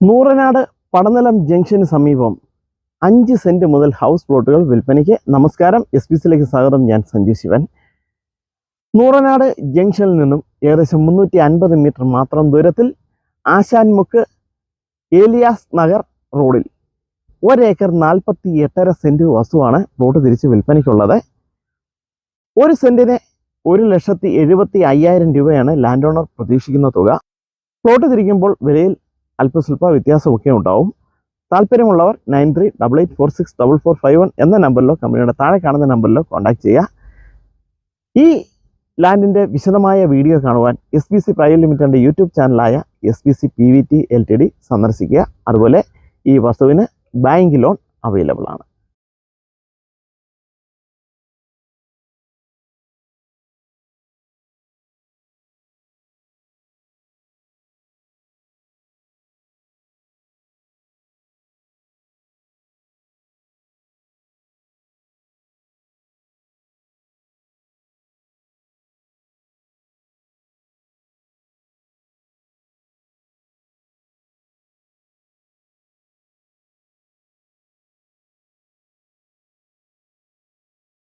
നൂറനാട് പടനിലം junction സമീപം അഞ്ച് saint മുതൽ ഹൗസ് പ്ലോട്ടുകൾ വിൽപ്പനയ്ക്ക് നമസ്കാരം. എസ് പി സിയിലേക്ക് സ്വാഗതം. ഞാൻ സഞ്ജു ശിവൻ. നൂറനാട് ജംഗ്ഷനിൽ നിന്നും ഏകദേശം മുന്നൂറ്റി അൻപത് മീറ്റർ മാത്രം ദൂരത്തിൽ ആശാൻമുക്ക് ഏലിയാസ് നഗർ റോഡിൽ ഒരേക്കർ നാൽപ്പത്തി എട്ടര സെന്റ് വസ്തുവാണ് പ്ലോട്ട് തിരിച്ച് വിൽപ്പനയ്ക്കുള്ളത്. ഒരു സെന്റിന് ഒരു ലക്ഷത്തി എഴുപത്തി അയ്യായിരം രൂപയാണ് ലാൻഡ് ഓണർ പ്രതീക്ഷിക്കുന്ന തുക. പ്ലോട്ട് തിരിക്കുമ്പോൾ വിലയിൽ അല്പസ്വല്പ വ്യത്യാസമൊക്കെ ഉണ്ടാവും. താല്പര്യമുള്ളവർ nine three double eight four six double four five one എന്ന നമ്പറിലോ കമ്പനിയുടെ താഴെ കാണുന്ന നമ്പറിലോ കോൺടാക്ട് ചെയ്യുക. ഈ ലാൻഡിന്റെ വിശദമായ വീഡിയോ കാണുവാൻ എസ് ബി സി പ്രൈവറ്റ് ലിമിറ്റഡിന്റെ YouTube ചാനലായ S B C P V T L T D സന്ദർശിക്കുക. അതുപോലെ ഈ വസ്തുവിന് ബാങ്ക് ലോൺ അവൈലബിൾ ആണ്.